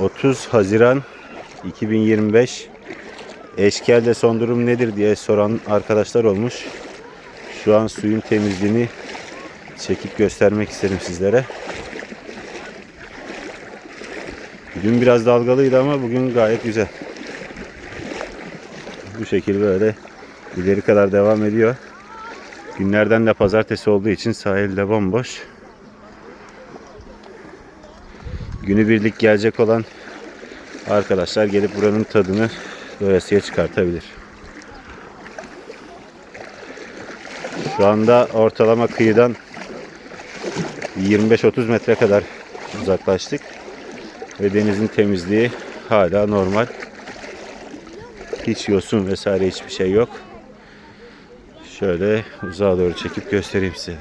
30 Haziran 2025 Eşkel'de son durum nedir diye soran arkadaşlar olmuş. Şu an suyun temizliğini çekip göstermek isterim sizlere. Dün biraz dalgalıydı ama bugün gayet güzel. Bu şekilde böyle ileri kadar devam ediyor. Günlerden de pazartesi olduğu için sahilde bomboş. Günübirlik gelecek olan arkadaşlar gelip buranın tadını doyasıya çıkartabilir. Şu anda ortalama kıyıdan 25-30 metre kadar uzaklaştık. Ve denizin temizliği hala normal. Hiç yosun vesaire hiçbir şey yok. Şöyle uzağa doğru çekip göstereyim size.